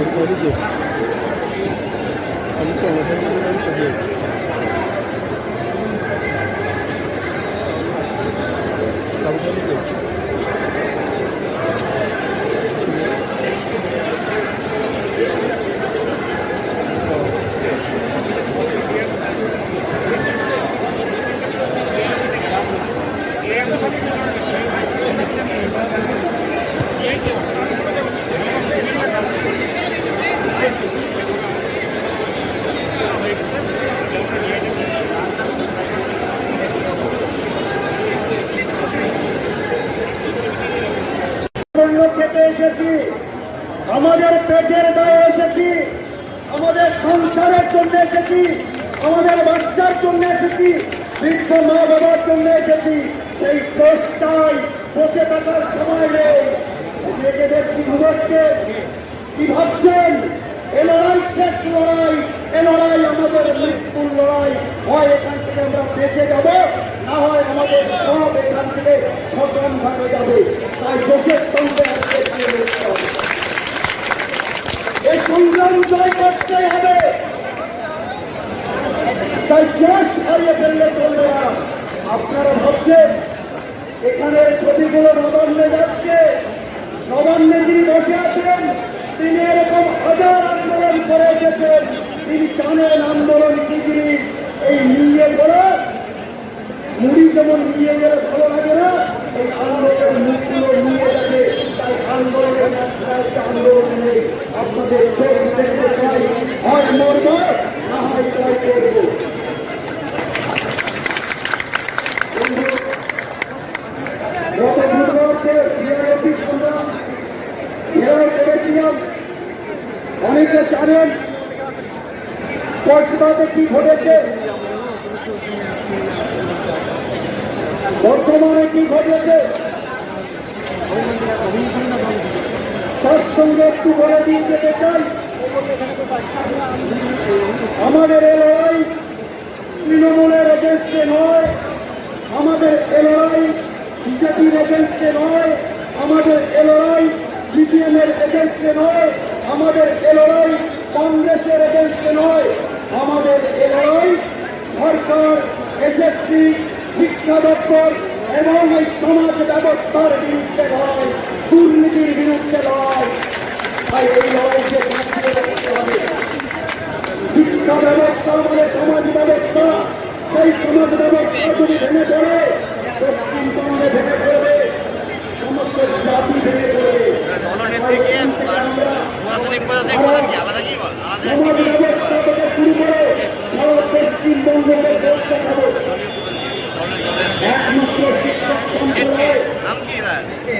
Actualisiert. Alles war noch nicht jetzt. Ich glaube, ich habe এসেছি। আমাদের পেটের দায়ে এসেছি। আমাদের সংসারের জন্য এসেছি। আমাদের বাচ্চার জন্য এসেছি। বৃদ্ধ মা বাবার জন্য এসেছি। সেই দোষটাই বসে থাকার সময় নেই। দেখে দেখছি ঘুমাচ্ছে কি ভাবছেন? এ লড়াই শেষ লড়াই। এ লড়াই আমাদের মৃত্যুর লড়াই। হয় এখান থেকে আমরা বেঁচে যাব, না হয় আমাদের সব এখান থেকে শ্মশান ঘাটে যাবে তাই দেশের সঙ্গে আমাদের এগিয়ে যেতে হবে। এই জয় করতে হবে। তাই দেশ হারিয়ে ফেললে চলবে না। আপনারা ভাবছেন, এখানে ছবিগুলো নবান্নে যাচ্ছে। নবান্নে যিনি বসে আছেন, তিনি এরকম হাজার আন্দোলন করে এসেছেন। তিনি জানেন আন্দোলন কি জিনিস, এই নিয়ে বলে মুড়ি যেমন নিয়ে গেলে ভালো লাগে না, এই আন্দোলনের মুখগুলো নিয়ে গেছে তাই আন্দোলনের একটা একটা আন্দোলন নেই আপনাদের চোখ দেখতে চাই হয় মরব না হয় জয় করব গত বুধবারকে বিআর অফিস আমরা ঘেরাও করেছিলাম অনেকে জানেন কসবাতে কি ঘটেছে? বর্তমানে কি ঘটেছে? তার সঙ্গে একটু বলে দিয়ে যেতে চাই। আমাদের এই লড়াই তৃণমূলের এগেনস্টে নয়, আমাদের এ লড়াই বিজেপির এগেনস্টে নয়, আমাদের এ লড়াই সিপিএম এর এগেনস্টে নয়। আমাদের এ লড়াই কংগ্রেসের এগেনস্টে নয়, আমাদের এ লড়াই সরকার, এসএসসি, শিক্ষা দপ্তর এবং এই সমাজ ব্যবস্থার বিরুদ্ধে লড়াই, দুর্নীতির বিরুদ্ধে লড়াই। তাই এই লড়াইকে শিক্ষা ব্যবস্থা আমাদের সমাজ ব্যবস্থা, সেই সমাজ ব্যবস্থা যদি ভেঙে পড়ে পশ্চিমবঙ্গে ভেঙে পড়বে সমস্ত জাতি ভেঙে পড়বে দলনেত্রীকে সমাজসেবিক পদে প্রধান কি আলাদা কি বল আলাদা সমাজ ব্যবস্থা থেকে শুরু করে সারা পশ্চিমবঙ্গকে করতে হবে একমাত্র শিক্ষক সম্প্রদায় নাম কি তার এই যে দুর্নীতি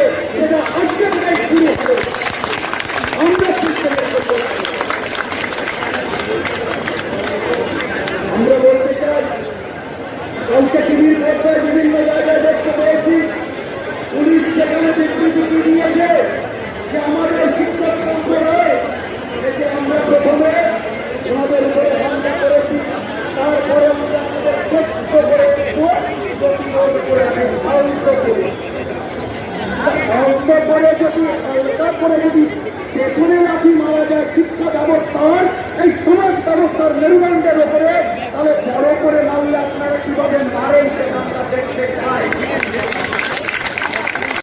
ওনাদের উপরে হামলা করেছি তারপরে আমাদের সত্য করে প্রতিরোধ করেছি আহত করে আহত করে যদি আহত করে যদি পেছনে লাঠি মারা মেরুদণ্ডের উপরে তাহলে বড় করে মারলে আপনারা কীভাবে মারেন সেটা